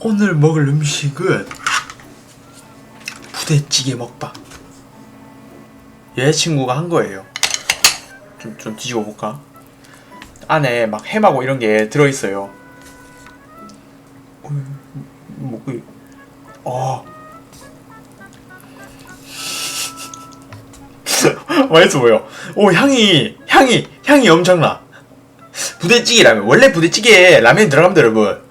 오늘 먹을 음식은 부대찌개 먹방. 여자친구가 한 거예요. 좀, 좀 뒤집어 볼까? 안에 막 햄하고 이런 게 들어있어요. 어, 뭐, 그, 어. 맛있어 보여. 오, 향이, 향이, 향이 엄청나. 부대찌개 라면. 원래 부대찌개에 라면이 들어갑니다, 여러분.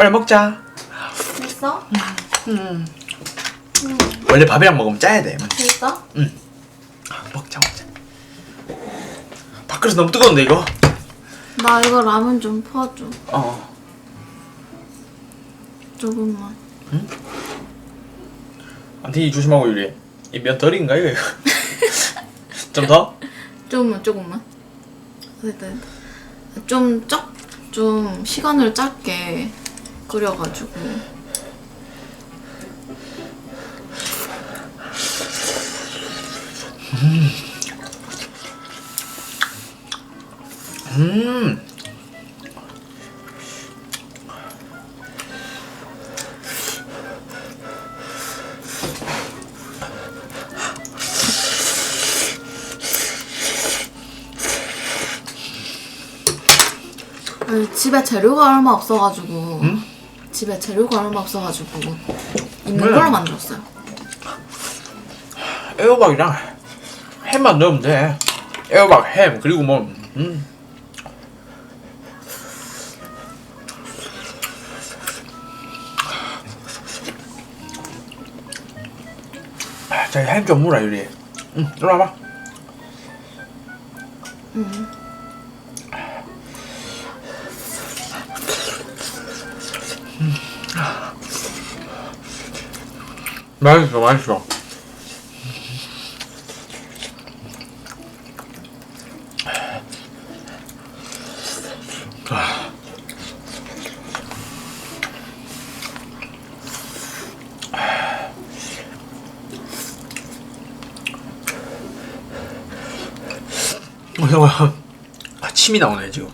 빨리 먹자. 됐어? 원래 밥이랑 먹으면 짜야 돼. 됐어? 먹자, 먹자. 밖에서 너무 뜨거운데, 이거? 나 이거 라면 좀 퍼줘. 어. 조금만. 안티 조심하고, 유리. 이면 덜인가요, 이거? 좀 더? 조금만, 조금만. 됐다, 됐다. 좀 적, 좀 시간을 짧게 끓여가지고. 음. 아니, 집에 재료가 얼마 없어가지고. 집에 재료가 얼마 없어가지고. 있는 왜? 걸로 만들었어요. 애호박이랑 햄만 넣으면 돼. 애호박, 햄, 그리고 뭐, 음. 아, 자, 햄좀 물어, 유리. 응, 이리 와봐. 맛있어, 맛있어. 아, 침이 나오네, 지금.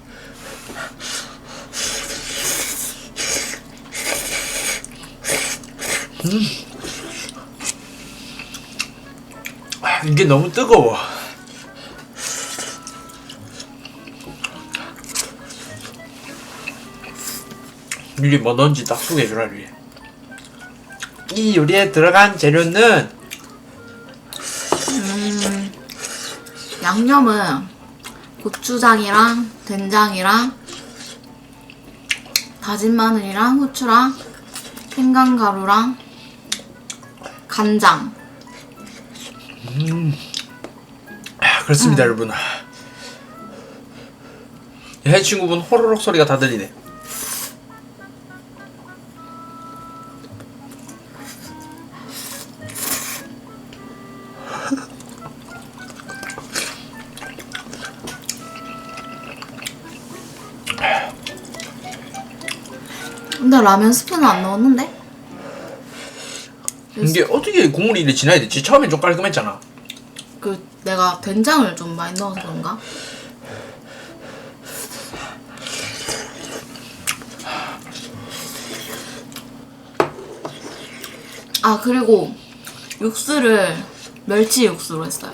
음. 아, 이게 너무 뜨거워. 유리 뭐 넣은지 딱 소개해주라, 유리. 이 요리에 들어간 재료는 양념은 고추장이랑 된장이랑 다진 마늘이랑 후추랑 생강가루랑 간장 아, 그렇습니다, 여러분. 여자친구분 호로록 소리가 다 들리네. 근데 라면 스프는 안 넣었는데? 이게 어떻게 국물이 이래 지나야 되지? 처음엔 좀 깔끔했잖아. 그 내가 된장을 좀 많이 넣어서 그런가? 아 그리고 육수를 멸치 육수로 했어요.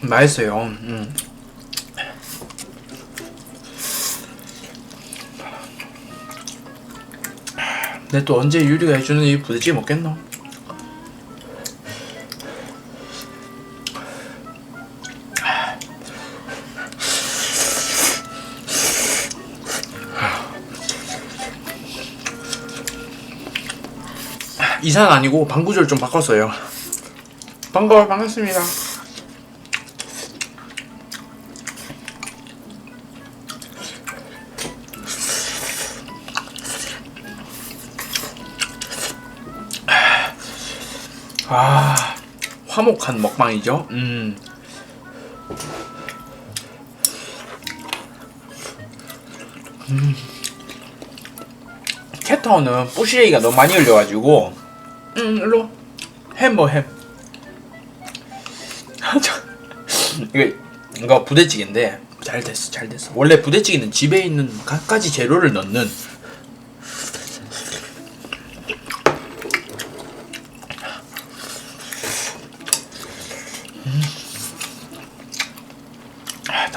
맛있어요. 음. 근데 또 언제 유리가 해주는 이 부대찌개 먹겠노? 이사는 아니고 방구절 좀 바꿨어요. 반가워 반갑습니다. 아 화목한 먹방이죠. 음. 음. 캣타운은 뿌시레기가 너무 많이 흘려가지고 응 일로 햄뭐 햄. 저- 이거 이거 부대찌개인데 잘 됐어 잘 됐어. 원래 부대찌개는 집에 있는 갖가지 재료를 넣는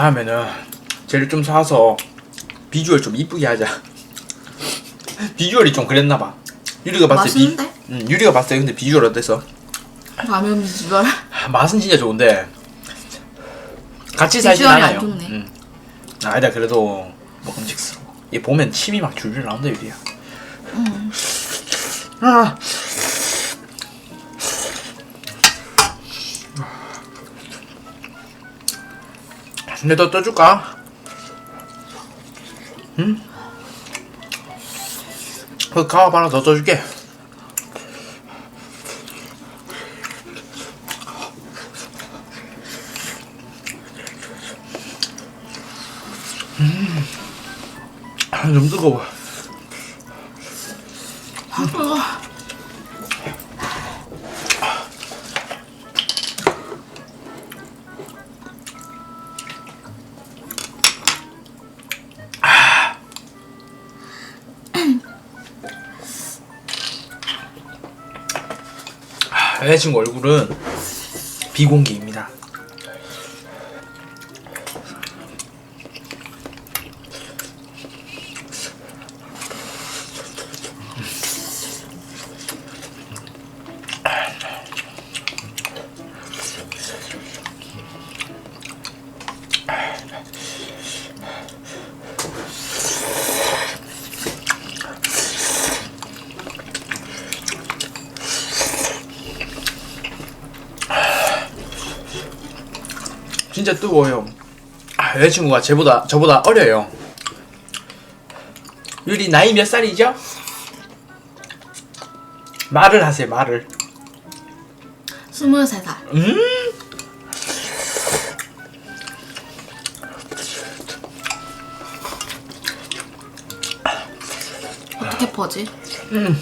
다음에는 재료 좀 사서 비주얼 좀 이쁘게 하자. 비주얼이 좀 그랬나 봐. 유리가 봤을 때 비, 맛있는데? 응, 유리가 봤을 때 근데 비주얼 어땠어? 라면 비주얼. 아, 맛은 진짜 좋은데 같이 살진 비주얼이 안 않아요. 좋네. 응. 아니다 그래도 먹음직스러워. 얘 보면 침이 막 줄줄 나온다 유리야. 아. 근데 더 떠줄까? 응? 그 가업 하나 더 떠줄게. 아, 좀 뜨거워. 아, 여 자친구 얼굴은 비공개입니다. 진짜 뜨거워요. 아, 여자친구가 쟤보다 저보다 어려요. 유리 나이 몇 살이죠? 말을 하세요 말을. 23살. 음? 어떻게 퍼지? 음.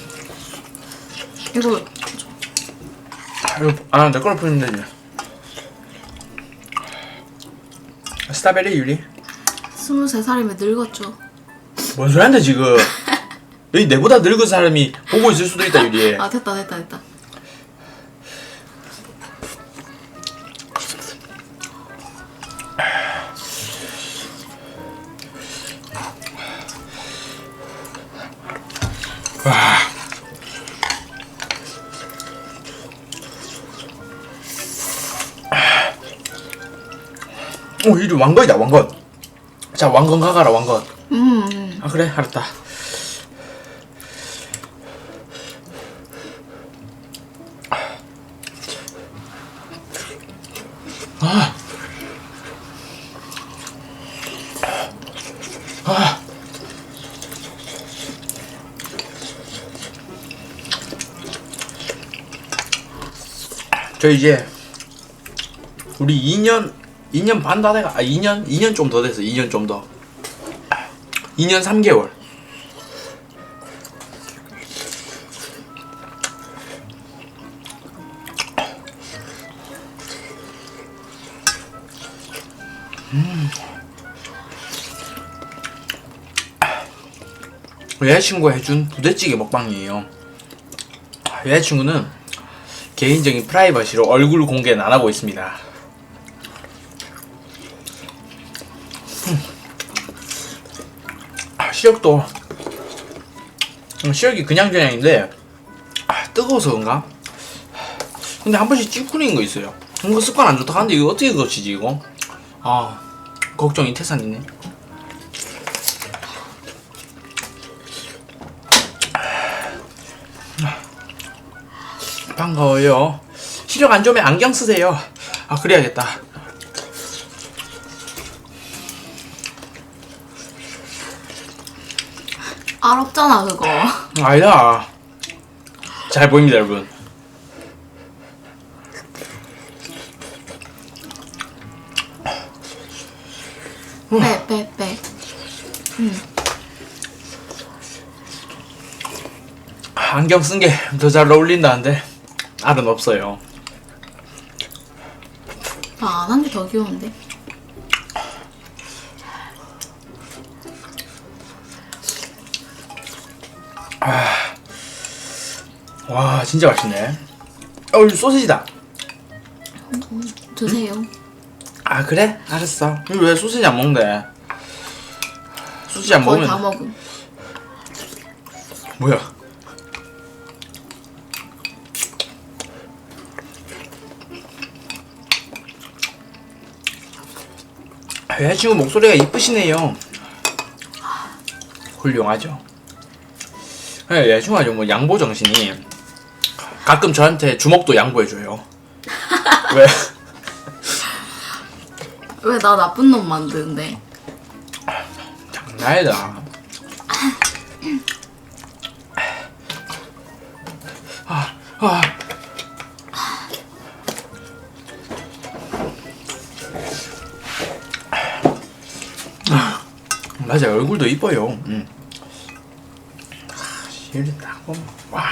이거 아, 내 걸로 풀면 되지. 스타베리 유리? 23살이면 늙었죠. 뭔 소리 한다 지금? 여기 내보다 늙은 사람이 보고 있을 수도 있다 유리. 아 됐다 됐다 됐다. 왕건이다, 왕건. 자, 왕건 가가라, 왕건. 음, 음. 아, 그래, 알았다. 아. 아. 저 이제 우리 2년 2년 반 다 돼가 아 2년? 2년 좀 더 됐어 2년 좀 더. 2년 3개월. 여자친구가 해준 부대찌개 먹방이에요. 여자친구는 개인적인 프라이버시로 얼굴 공개는 안 하고 있습니다. 음. 아, 시력도 음, 시력이 그냥 저냥인데 아, 뜨거워서 그런가? 근데 한 번씩 찌푸리는 거 있어요. 이거 습관 안 좋다 하는데 이거 어떻게 고치지 이거? 아 걱정이 태산이네. 반가워요. 시력 안 좋으면 안경 쓰세요. 아 그래야겠다. 알없잖아 그거. 아니다. 잘 보입니다 여러분. 빼 빼 빼. 음. 안경 쓴 게 더 잘 어울린다는데 알은 없어요. 아, 안한 게 더 귀여운데. 와 진짜 맛있네. 어 소시지다. 드세요. 아 그래? 알았어. 왜 소시지 안 먹는데? 소시지 안 거의 먹으면 다 먹음. 뭐야? 아, 여자친구 목소리가 이쁘시네요. 훌륭하죠. 네, 여자친구가 좀뭐 양보 정신이 가끔 저한테 주먹도 양보해줘요. 왜? 왜 나 나쁜 놈 만드는데? 장난이다. 아, 아. 아, 맞아 얼굴도 이뻐요. 음. 아, 보면 와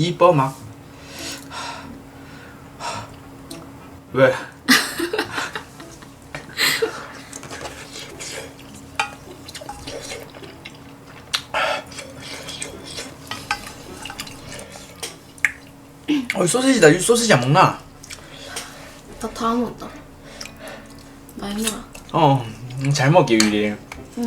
이뻐 막. 왜? 어 소시지다. 이 소시지 안 먹나? 나 다 먹었다. 많이 먹어. 어, 음, 잘 먹기 위해. 응.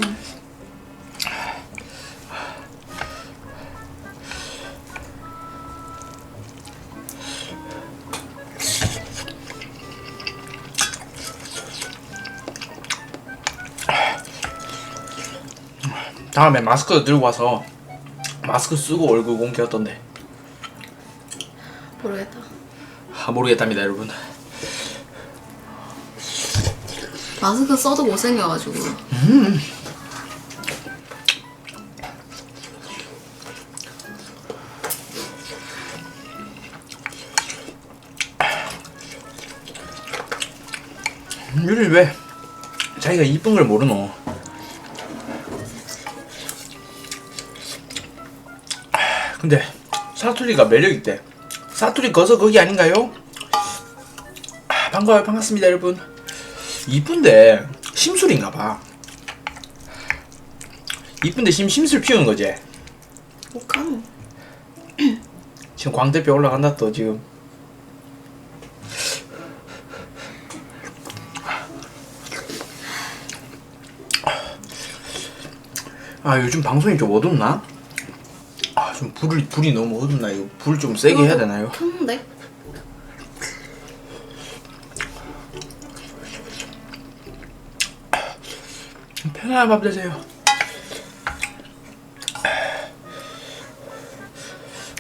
다음에 마스크 들고 와서 마스크 쓰고 얼굴 공개했던데. 모르겠다. 아, 모르겠답니다, 여러분. 마스크 써도 못생겨가지고. 유리 왜 자기가 이쁜 걸 모르노? 근데 사투리가 매력 있대. 사투리 거서 거기 아닌가요? 아, 반가워요, 반갑습니다, 여러분. 이쁜데 심술인가 봐. 이쁜데 심 심술 피우는 거지. 못하노. 지금 광대뼈 올라간다 또 지금. 아 요즘 방송이 좀 어둡나? 아좀 불이 불이 너무 어둡나 이거 불 좀 세게 해야 되나요? 켰는데? 편안한 밤 되세요.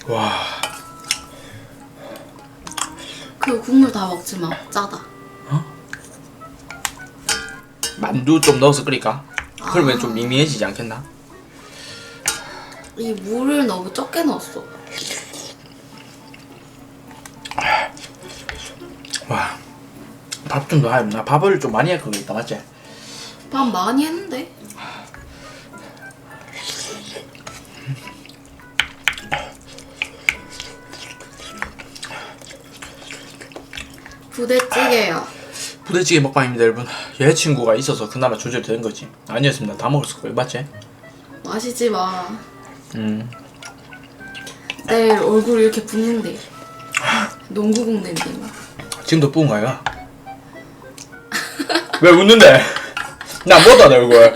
와 그 국물 다 먹지 마. 짜다. 만두 좀 넣어서 끓일까? 그러면 좀 밍밍해지지 않겠나? 이 물을 너무 적게 넣었어. 와. 밥 좀 넣어야 나 밥을 좀 많이 할 거가 있다 맞지? 밥 많이 했는데? 부대찌개요. 부대찌개 먹방입니다 여러분 여자친구가 있어서 그나마 조절된 거지 아니었습니다 다 먹었을 거예요 맞지? 마시지 마. 음 내일 얼굴 이렇게 붓는데. 농구 공 냄새 나. 지금도 뿌은 거야? 왜 웃는데? 나 못하 내 얼굴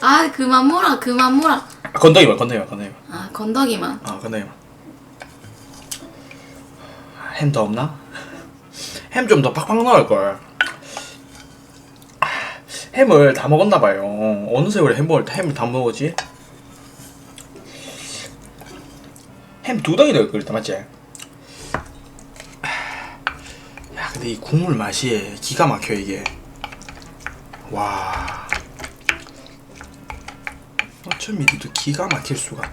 아 그만 몰아 그만 몰아. 건더기만 건더기만 건더기만 아 건더기만. 아 건더기만 햄 더 없나? 햄 좀 더 팍팍 넣을 걸 햄을 다 먹었나 봐요 어느 세월에 햄을, 햄을 다 먹었지? 햄 두 덩이 넣을 걸 맞지? 야 근데 이 국물 맛이 기가 막혀 이게. 와. 어쩜 이리도 기가 막힐 수가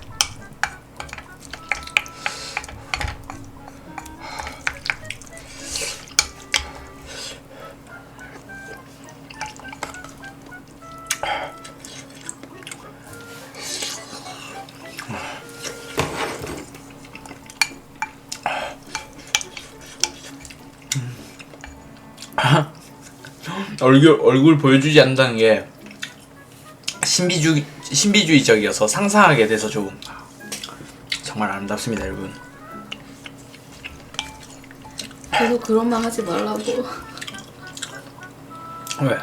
얼굴 얼굴 보여주지 않는다는 게 신비주 신비주의적이어서 상상하게 돼서 좀 정말 아름답습니다, 여러분. 계속 그런 말 하지 말라고. 왜?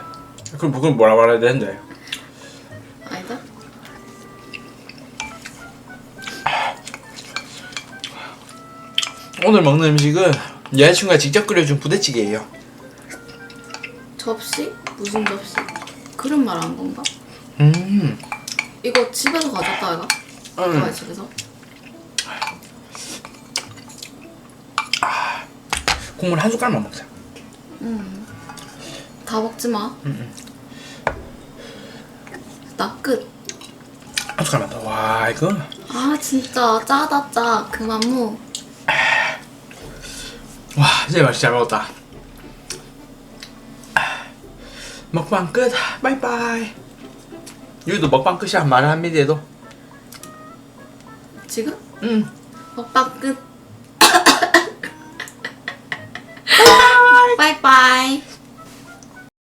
그럼 그럼 뭐라 말해야 되는데? 아니다. 오늘 먹는 음식은 여자친구가 직접 끓여준 부대찌개예요. 접시? 무슨 접시? 그런 말 한 건가? 음, 이거 집에서 가졌다 이가? 음. 너의 집에서? 국물 한 숟갈만 먹자. 다 먹지 마. 나 끝. 한 숟갈만 더. 와 이거 아 진짜 짜다 짜. 그만 무. 와 진짜 맛이 잘 먹었다. 먹방 끝. 바이바이. 여기도 먹방 끝이야 말을 합니다 얘도. 지금? 응. 먹방 끝. 바이바이.